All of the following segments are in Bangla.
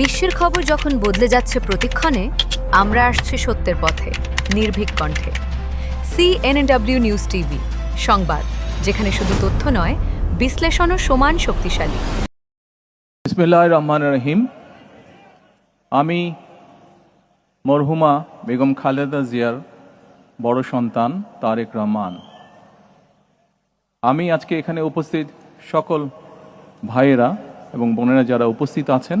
বিশ্বের খবর যখন বদলে যাচ্ছে প্রতিক্ষণে, আমরা আসছি সত্যের পথে, নির্ভীক কণ্ঠে। সিএনএডব্লিউ নিউজ টিভি সংবাদ, যেখানে শুধু তথ্য নয়, বিশ্লেষণও সমান শক্তিশালী। বিসমিল্লাহ রহমান রহিম। আমি মরহুমা বেগম খালেদা জিয়ার বড় সন্তান তারেক রহমান। আমি আজকে এখানে উপস্থিত সকল ভাইয়েরা এবং বোনেরা যারা উপস্থিত আছেন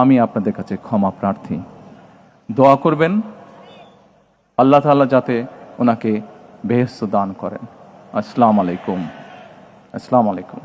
আমি আপনাদের কাছে ক্ষমা প্রার্থী। দোয়া করবেন। আল্লাহ তাল্লাহ যাতে ওনাকে বেহস্ত দান করেন। আসসালামু আলাইকুম। আসসালামু আলাইকুম।